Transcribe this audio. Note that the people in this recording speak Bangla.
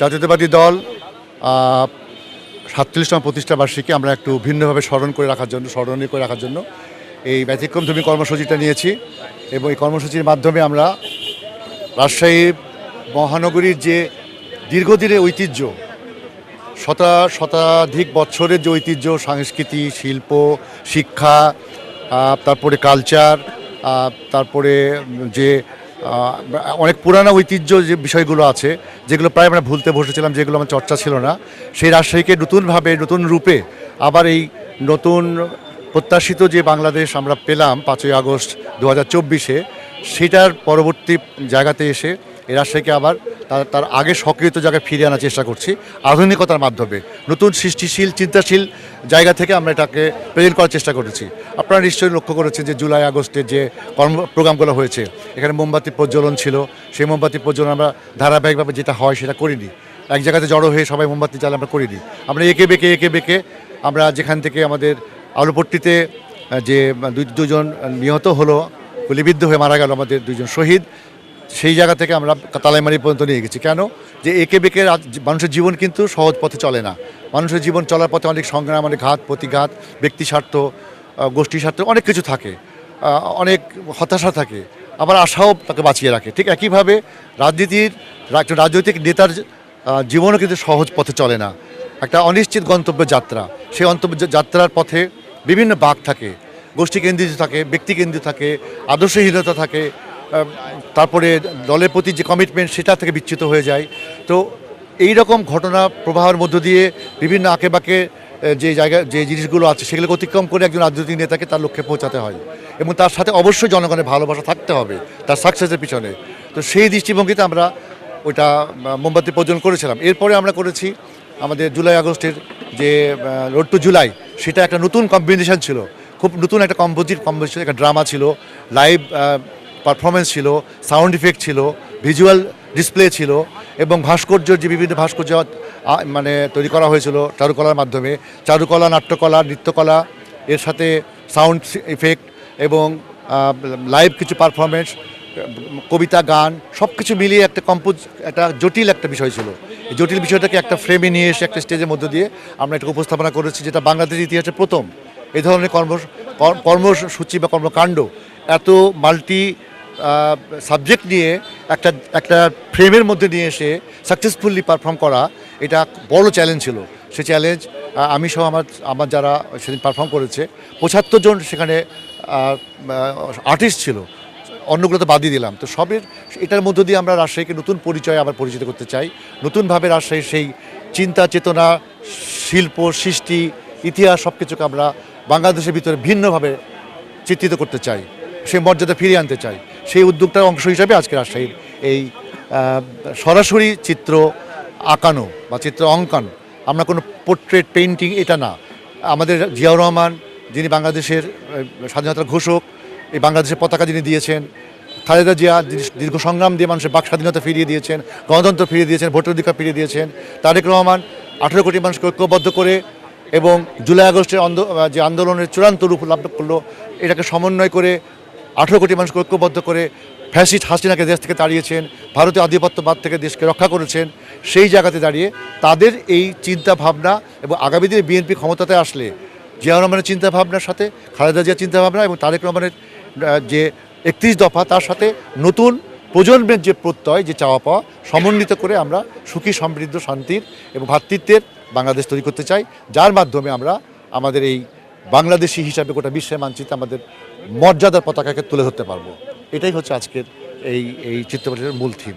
জাতীয়তাবাদী দল সাতচল্লিশতম প্রতিষ্ঠা বার্ষিকী আমরা একটু ভিন্নভাবে স্মরণ করে রাখার জন্য, স্মরণীয় করে রাখার জন্য এই ব্যতিক্রমধর্মী কর্মসূচিটা নিয়েছি এবং এই কর্মসূচির মাধ্যমে আমরা রাজশাহী মহানগরীর যে দীর্ঘদিনের ঐতিহ্য, শতা শতাধিক বছরের যে ঐতিহ্য, সংস্কৃতি, শিল্প, শিক্ষা তারপরে কালচার তারপরে যে অনেক পুরানো ঐতিহ্য যে বিষয়গুলো আছে, যেগুলো প্রায় আমরা ভুলতে বসেছিলাম, যেগুলো আমার চর্চা ছিল না, সেই রাজশাহীকে নতুনভাবে, নতুন রূপে আবার এই নতুন প্রত্যাশিত যে বাংলাদেশ আমরা পেলাম পাঁচই আগস্ট দু হাজার চব্বিশে, সেটার পরবর্তী জায়গাতে এসে এই রাজশাহীকে আবার তার তার আগে সক্রিয় জায়গায় ফিরিয়ে আনার চেষ্টা করছি, আধুনিকতার মাধ্যমে। নতুন সৃষ্টিশীল, চিন্তাশীল জায়গা থেকে আমরা এটাকে প্রেজেন্ট করার চেষ্টা করেছি। আপনারা নিশ্চয়ই লক্ষ্য করেছেন যে জুলাই, আগস্টে যে কর্ম, প্রোগ্রামগুলো হয়েছে, এখানে মোমবাতি প্রজ্বলন ছিল। সেই মোমবাতি প্রজ্বলন আমরা ধারাবাহিকভাবে যেটা হয় সেটা করিনি। এক জায়গাতে জড়ো হয়ে সবাই মোমবাতি জ্বালে আমরা করিনি। আমরা এঁকে বেঁকে এঁকে বেঁকে আমরা যেখান থেকে আমাদের আলুপট্টিতে যে দুজন নিহত হলো, গুলিবিদ্ধ হয়ে মারা গেল আমাদের দুজন শহীদ। সেই জায়গা থেকে আমরা তালাইমারি পর্যন্ত নিয়ে গেছি। কেন? যে একে বেঁকে মানুষের জীবন কিন্তু সহজ পথে চলে না। মানুষের জীবন চলার পথে অনেক সংগ্রাম, অনেক ঘাত, প্রতিঘাত ব্যক্তি স্বার্থ গোষ্ঠী স্বার্থ অনেক কিছু থাকে। অনেক হতাশা থাকে। আবার আশাও তাকে বাঁচিয়ে রাখে। ঠিক একইভাবে রাজনীতির রাজনৈতিক নেতার জীবনও কিন্তু সহজ পথে চলে না। একটা অনিশ্চিত গন্তব্য যাত্রা। সেই গন্তব্য যাত্রার পথে বিভিন্ন বাঘ থাকে। গোষ্ঠী কেন্দ্রিত থাকে ব্যক্তি কেন্দ্রিত থাকে, আদর্শহীনতা থাকে। তারপরে দলের প্রতি যে কমিটমেন্ট সেটা থেকে বিচ্যুত হয়ে যায়। তো এই রকম ঘটনা প্রবাহের মধ্য দিয়ে বিভিন্ন আঁকে বাঁকে যে জায়গা, যে জিনিসগুলো আছে, সেগুলোকে অতিক্রম করে একজন রাজনৈতিক নেতাকে তার লক্ষ্যে পৌঁছাতে হয়। এবং তার সাথে অবশ্যই জনগণের ভালোবাসা থাকতে হবে, তার সাকসেসের পিছনে। তো সেই দৃষ্টিভঙ্গিতে আমরা ওইটা মোমবাতি প্রজ্বলন করেছিলাম। এরপরে আমরা করেছি আমাদের জুলাই আগস্টের যে রোড টু জুলাই সেটা একটা নতুন কম্বিনেশন ছিল। খুব নতুন একটা কম্পোজিট কম্বিনেশন একটা ড্রামা ছিল। লাইভ পারফরমেন্স ছিল সাউন্ড ইফেক্ট ছিল ভিজুয়াল ডিসপ্লে ছিল, এবং ভাস্কর্যর যে বিভিন্ন ভাস্কর্য মানে তৈরি করা হয়েছিল চারুকলার মাধ্যমে, চারুকলা, নাট্যকলা, নৃত্যকলা, এর সাথে সাউন্ড ইফেক্ট এবং লাইভ কিছু পারফরমেন্স কবিতা, গান সব কিছু মিলিয়ে একটা কম্পোজ একটা জটিল একটা বিষয় ছিল। এই জটিল বিষয়টাকে একটা ফ্রেমে নিয়ে এসে একটা স্টেজের মধ্য দিয়ে আমরা এটা উপস্থাপনা করেছি, যেটা বাংলাদেশের ইতিহাসে প্রথম। এই ধরনের কর্ম কর্মসূচি বা কর্মকাণ্ড এত মাল্টি সাবজেক্ট নিয়ে একটা একটা ফ্রেমের মধ্যে নিয়ে এসে সাকসেসফুলি পারফর্ম করা, এটা বড় চ্যালেঞ্জ ছিল। সে চ্যালেঞ্জ আমি সহ আমার আমার যারা সেদিন পারফর্ম করেছে, পঁচাত্তর জন সেখানে আর্টিস্ট ছিল। অন্যগুলো তো বাদই দিলাম। তো সবের, এটার মধ্য দিয়ে আমরা রাজশাহীকে নতুন পরিচয় আবার পরিচিত করতে চাই। নতুনভাবে রাজশাহীর সেই চিন্তা, চেতনা, শিল্প, সৃষ্টি, ইতিহাস সব কিছুকে আমরা বাংলাদেশের ভিতরে ভিন্নভাবে চিত্রিত করতে চাই। সেই মর্যাদা ফিরিয়ে আনতে চাই। সেই উদ্যোগটার অংশ হিসাবে আজকে রাজশাহীর এই সরাসরি চিত্র আঁকানো বা চিত্র অঙ্কন। আমরা কোনো পোর্ট্রেট পেইন্টিং এটা না। আমাদের জিয়াউর রহমান যিনি বাংলাদেশের স্বাধীনতার ঘোষক, এই বাংলাদেশের পতাকা যিনি দিয়েছেন, খালেদা জিয়া দীর্ঘ সংগ্রাম দিয়ে মানুষের বাক স্বাধীনতা ফিরিয়ে দিয়েছেন, গণতন্ত্র ফিরিয়ে দিয়েছেন, ভোটের অধিকার ফিরিয়ে দিয়েছেন, তারেক রহমান আঠেরো কোটি মানুষকে ঐক্যবদ্ধ করে এবং জুলাই আগস্টের যে আন্দোলনের চূড়ান্ত রূপ লাভ করল, এটাকে সমন্বয় করে আঠেরো কোটি মানুষকে ঐক্যবদ্ধ করে ফ্যাসিস্ট হাসিনাকে দেশ থেকে তাড়িয়েছেন ভারতীয় আধিপত্যবাদ থেকে দেশকে রক্ষা করেছেন, সেই জায়গাতে দাঁড়িয়ে তাদের এই চিন্তা ভাবনা এবং আগামী দিনে বিএনপি ক্ষমতাতে আসলে জিয়া রহমানের চিন্তাভাবনার সাথে, খালেদা জিয়ার চিন্তাভাবনা এবং তারেক রহমানের যে একত্রিশ দফা তার সাথে নতুন প্রজন্মের যে প্রত্যয়, যে চাওয়া পাওয়া, সমন্বিত করে আমরা সুখী, সমৃদ্ধ, শান্তির এবং ভ্রাতৃত্বের বাংলাদেশ তৈরি করতে চাই। যার মাধ্যমে আমরা আমাদের এই বাংলাদেশি হিসাবে গোটা বিশ্বের মানচিত্রে আমাদের মর্যাদার পতাকাকে তুলে ধরতে পারব। এটাই হচ্ছে আজকের এই এই চিত্রপটের মূল থিম